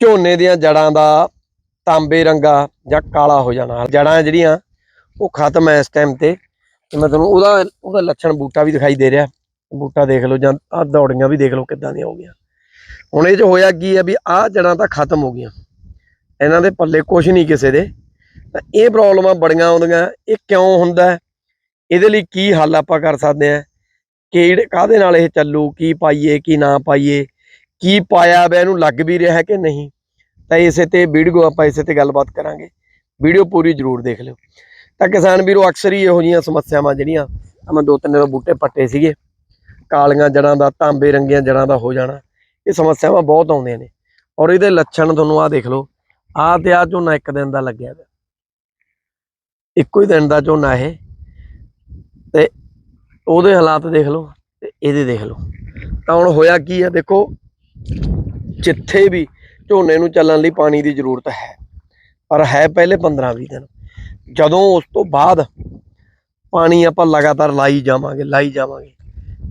ਝੋਨੇ ਦੀਆਂ ਜੜਾਂ ਦਾ ਤਾਂਬੇ ਰੰਗਾ ਜਾਂ ਕਾਲਾ ਹੋ ਜਾਣਾ। ਜੜਾਂ ਜਿਹੜੀਆਂ, ਉਹ ਖਤਮ ਐ ਇਸ ਟਾਈਮ ਤੇ। ਤੇ ਮੈਂ ਤੁਹਾਨੂੰ ਉਹਦਾ ਉਹਦਾ ਲੱਛਣ ਬੂਟਾ ਵੀ ਦਿਖਾਈ ਦੇ ਰਿਹਾ। ਬੂਟਾ ਦੇਖ ਲਓ ਜਾਂ ਆਹ ਦੌੜੀਆਂ ਵੀ ਦੇਖ ਲਓ ਕਿੱਦਾਂ ਦੀਆਂ ਹੋ ਗਈਆਂ। ਹੁਣ ਇਹ ਚ ਹੋਇਆ ਕੀ ਹੈ ਵੀ ਆਹ ਜੜਾਂ ਤਾਂ ਖਤਮ ਹੋ ਗਈਆਂ। ਇਹਨਾਂ ਦੇ ਪੱਲੇ ਕੁਝ ਨਹੀਂ ਕਿਸੇ ਦੇ। ਤਾਂ ਇਹ ਪ੍ਰੋਬਲਮਾਂ ਬੜੀਆਂ ਆਉਂਦੀਆਂ। ਇਹ ਕਿਉਂ ਹੁੰਦਾ ਇਹਦੇ ਲਈ ਕੀ ਹੱਲ ਆਪਾਂ ਕਰ ਸਕਦੇ ਆ ਕਿਹੜੇ, ਕਾਹਦੇ ਨਾਲ ਇਹ ਚੱਲੂ? ਕੀ ਪਾਈਏ, ਕੀ ਨਾ ਪਾਈਏ? ਕੀ ਪਾਇਆ ਵਾ, ਇਹਨੂੰ ਲੱਗ ਵੀ ਰਿਹਾ ਕਿ ਨਹੀਂ? ਤਾਂ ਇਸੇ ਤੇ ਵੀਡੀਓ ਆਪਾਂ ਇਸੇ ਤੇ ਗੱਲਬਾਤ ਕਰਾਂਗੇ। ਵੀਡੀਓ ਪੂਰੀ ਜ਼ਰੂਰ ਦੇਖ ਲਿਓ। ਤਾਂ ਕਿਸਾਨ ਵੀਰੋ, ਅਕਸਰ ਹੀ ਇਹੋ ਜਿਹੀਆਂ ਸਮੱਸਿਆਵਾਂ ਜਿਹੜੀਆਂ ਮੈਂ ਦੋ ਤਿੰਨ ਬੂਟੇ ਪੱਟੇ ਸੀਗੇ, ਕਾਲੀਆਂ ਜੜਾਂ ਦਾ, ਤਾਂਬੇ ਰੰਗੀਆਂ ਜੜਾਂ ਦਾ ਹੋ ਜਾਣਾ, ਇਹ ਸਮੱਸਿਆਵਾਂ ਬਹੁਤ ਆਉਂਦੀਆਂ ਨੇ। ਔਰ ਇਹਦੇ ਲੱਛਣ ਤੁਹਾਨੂੰ ਆਹ ਦੇਖ ਲਓ, ਆਹ ਤੇ ਆਹ ਝੋਨਾ ਇੱਕ ਦਿਨ ਦਾ ਲੱਗਿਆ ਹੋਇਆ ਇੱਕੋ ਹੀ ਦਿਨ ਦਾ ਝੋਨਾ ਇਹ। ਤੇ ਉਹਦੇ ਹਾਲਾਤ ਦੇਖ ਲਓ ਤੇ ਇਹਦੇ ਦੇਖ ਲਓ। ਤਾਂ ਹੁਣ ਹੋਇਆ ਕੀ ਹੈ ਦੇਖੋ ਜਿੱਥੇ ਵੀ ਝੋਨੇ ਨੂੰ ਚੱਲਣ ਲਈ ਪਾਣੀ ਦੀ ਜ਼ਰੂਰਤ ਹੈ। ਪਰ ਹੈ ਪਹਿਲੇ 15-20 ਦਿਨ। ਜਦੋਂ ਉਸ ਤੋਂ ਬਾਅਦ ਪਾਣੀ ਆਪਾਂ ਲਗਾਤਾਰ ਲਾਈ ਜਾਵਾਂਗੇ ਲਾਈ ਜਾਵਾਂਗੇ,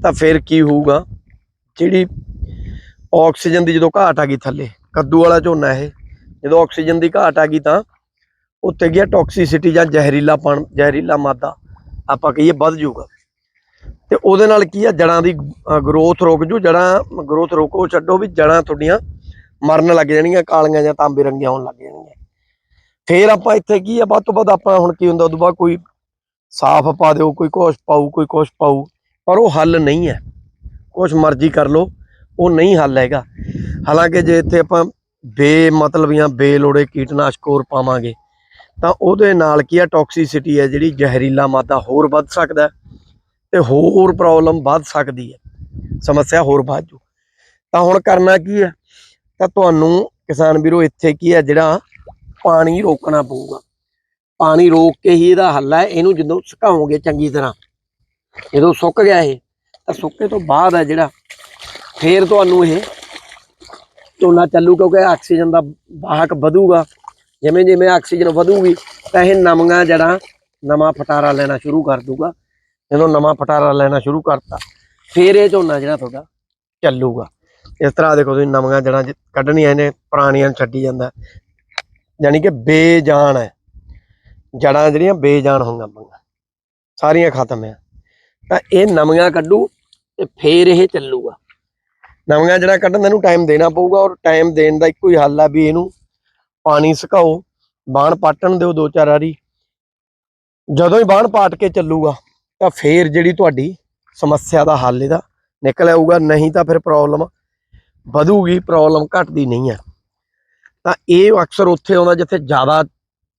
ਤਾਂ ਫਿਰ ਕੀ ਹੋਊਗਾ? ਜਿਹੜੀ ਆਕਸੀਜਨ ਦੀ ਜਦੋਂ ਘਾਟ ਆ ਗਈ ਥੱਲੇ, ਕੱਦੂ ਵਾਲਾ ਝੋਨਾ ਇਹ, ਜਦੋਂ ਆਕਸੀਜਨ ਦੀ ਘਾਟ ਆ ਗਈ ਤਾਂ ਉੱਤੇ ਗਿਆ ਟੌਕਸਿਸਿਟੀ ਜਾਂ ਜ਼ਹਿਰੀਲਾਪਣ, ਜ਼ਹਿਰੀਲਾ ਮਾਦਾ, ਆਪਾਂ ਕਹੀਏ ਵੱਧ ਜਾਊਗਾ। ਤੇ ਉਹਦੇ ਨਾਲ ਕੀ ਆ, ਜੜਾਂ ਦੀ ਗਰੋਥ ਰੋਕ ਜੂ, ਜੜਾਂ ਗਰੋਥ ਰੋਕੋ, ਛੱਡੋ ਵੀ ਜੜਾਂ ਤੁਹਾਡੀਆਂ ਮਰਨ ਲੱਗ ਜਾਣਗੀਆਂ, ਕਾਲੀਆਂ ਜਾਂ ਤਾਂਬੇ ਰੰਗੀਆਂ ਹੋਣ ਲੱਗ ਜਾਣਗੀਆਂ। ਫੇਰ ਆਪਾਂ ਇੱਥੇ ਕੀ ਆ, ਵੱਧ ਤੋਂ ਵੱਧ ਆਪਾਂ ਹੁਣ ਕੀ ਹੁੰਦਾ ਉਦੋਂ ਬਾਅਦ ਕੋਈ ਸਾਫ਼ ਪਾ ਦਿਓ, ਕੋਈ ਕੁਛ ਪਾਊ, ਕੋਈ ਕੁਛ ਪਾਉ ਪਰ ਉਹ ਹੱਲ ਨਹੀਂ ਹੈ। ਕੁਛ ਮਰਜ਼ੀ ਕਰ ਲਓ, ਉਹ ਨਹੀਂ ਹੱਲ ਹੈਗਾ। ਹਾਲਾਂਕਿ ਜੇ ਇੱਥੇ ਆਪਾਂ ਬੇ, ਮਤਲਬ ਜਾਂ ਬੇਲੋੜੇ ਕੀਟਨਾਸ਼ਕ ਹੋਰ ਪਾਵਾਂਗੇ, ਤਾਂ ਉਹਦੇ ਨਾਲ ਕੀ ਆ ਟੌਕਸਿਸਿਟੀ ਹੈ ਜਿਹੜੀ ਜ਼ਹਿਰੀਲਾ ਮਾਦਾ ਹੋਰ ਵੱਧ ਸਕਦਾ ਹੈ। ਤੇ ਹੋਰ ਪ੍ਰੋਬਲਮ ਵੱਧ ਸਕਦੀ ਹੈ। ਸਮੱਸਿਆ ਹੋਰ ਵੱਧ ਜੂ ਤਾਂ ਹੁਣ ਕਰਨਾ ਕੀ ਹੈ? ਤਾਂ ਤੁਹਾਨੂੰ ਕਿਸਾਨ ਵੀਰੋ, ਇੱਥੇ ਕੀ ਹੈ ਜਿਹੜਾ ਪਾਣੀ ਰੋਕਣਾ ਪਊਗਾ। ਪਾਣੀ ਰੋਕ ਕੇ ਹੀ ਇਹਦਾ ਹੱਲ ਹੈ। ਇਹਨੂੰ ਜਦੋਂ ਸੁਕਾਓਗੇ ਚੰਗੀ ਤਰ੍ਹਾਂ, ਜਦੋਂ ਸੁੱਕ ਗਿਆ ਇਹ, ਤਾਂ ਸੁੱਕੇ ਤੋਂ ਬਾਅਦ ਹੈ ਜਿਹੜਾ, ਫੇਰ ਤੁਹਾਨੂੰ ਇਹ ਝੋਨਾ ਚੱਲੂ ਕਿਉਂਕਿ ਆਕਸੀਜਨ ਦਾ ਵਾਹਕ ਵਧੂਗਾ। ਜਿਵੇਂ ਜਿਵੇਂ ਆਕਸੀਜਨ ਵਧੂਗੀ, ਤਾਂ ਇਹ ਨਵੀਆਂ ਜੜਾਂ ਨਵਾਂ ਫਟਾਰਾ ਲੈਣਾ ਸ਼ੁਰੂ ਕਰ ਦੂਗਾ ਜਦੋਂ ਨਵਾਂ ਫਟਾਰਾ ਲੈਣਾ ਸ਼ੁਰੂ ਕਰਤਾ, ਫੇਰ ਇਹ ਝੋਨਾ ਜਿਹੜਾ ਤੁਹਾਡਾ ਚੱਲੂਗਾ। ਇਸ ਤਰ੍ਹਾਂ ਦੇਖੋ ਤੁਸੀਂ ਨਵੀਆਂ ਜੜਾਂ ਕੱਢਣੀਆਂ ਇਹਨੇ, ਪੁਰਾਣੀਆਂ ਨੂੰ ਛੱਡੀ ਜਾਂਦਾ। ਯਾਨੀ ਕਿ ਬੇਜਾਨ ਹੈ। ਜੜਾਂ ਜਿਹੜੀਆਂ ਬੇਜਾਨ ਹੋਈਆਂ ਪਈਆਂ। ਸਾਰੀਆਂ ਖਤਮ ਹੈ ਤਾਂ ਇਹ ਨਵੀਆਂ ਕੱਢੂ ਤੇ ਫੇਰ ਇਹ ਚੱਲੂਗਾ। ਨਵੀਆਂ ਜੜਾਂ ਕੱਢਣ ਦਾ ਇਹਨੂੰ ਟਾਈਮ ਦੇਣਾ ਪਊਗਾ ਔਰ ਟਾਈਮ ਦੇਣ ਦਾ ਇੱਕੋ ਹੀ ਹੱਲ ਆ ਵੀ ਇਹਨੂੰ ਪਾਣੀ ਸੁਕਾਓ, ਬਾਣ ਪਾਟਣ ਦਿਓ ਦੋ ਚਾਰ ਵਾਰੀ। ਜਦੋਂ ਹੀ ਬਾਣ ਪਾਟ ਕੇ ਚੱਲੂਗਾ ਤਾਂ ਫੇਰ ਜਿਹੜੀ ਤੁਹਾਡੀ ਸਮੱਸਿਆ ਦਾ ਹੱਲ ਇਹਦਾ ਨਿਕਲ ਆਊਗਾ, ਨਹੀਂ ਤਾਂ ਫਿਰ ਪ੍ਰੋਬਲਮ ਵਧੂਗੀ ਪ੍ਰੋਬਲਮ ਘਟਦੀ ਨਹੀਂ ਹੈ। ਤਾਂ ਇਹ ਅਕਸਰ ਉੱਥੇ ਆਉਂਦਾ ਜਿੱਥੇ ਜ਼ਿਆਦਾ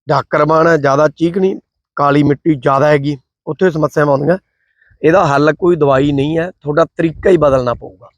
ਡਾਕਰਮਾਨ ਹੈ, ਜ਼ਿਆਦਾ ਚੀਕਣੀ, ਕਾਲੀ ਮਿੱਟੀ ਜ਼ਿਆਦਾ ਹੈਗੀ, ਉੱਥੇ ਸਮੱਸਿਆਵਾਂ ਆਉਂਦੀਆਂ। ਇਹਦਾ ਹੱਲ ਕੋਈ ਦਵਾਈ ਨਹੀਂ ਹੈ, ਤੁਹਾਡਾ ਤਰੀਕਾ ਹੀ ਬਦਲਣਾ ਪਊਗਾ।